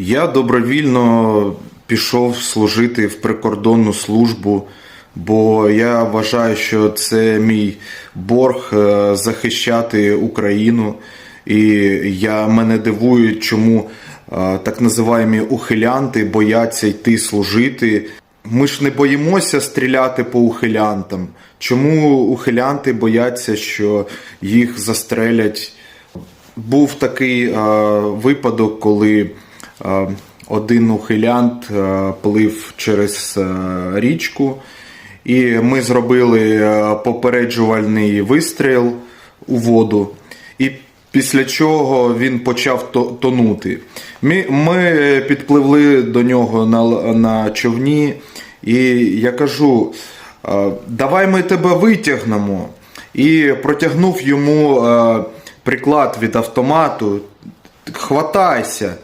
Я добровільно пішов служити в прикордонну службу, бо я вважаю, що це мій борг е, захищати Україну. І я мене дивує, чому е, так називаємо ухилянти бояться йти служити. Ми ж не боїмося стріляти по ухилянтам. Чому ухилянти бояться, що їх застрелять? Був такий е, випадок, коли один ухилянт е, плив через е, річку, і ми зробили е, попереджувальний вистріл у воду. І після чого він почав тонути. Ми, ми підпливли до нього на, на човні, і я кажу: е, давай ми тебе витягнемо. І протягнув йому е, приклад від автомату. Хватайся.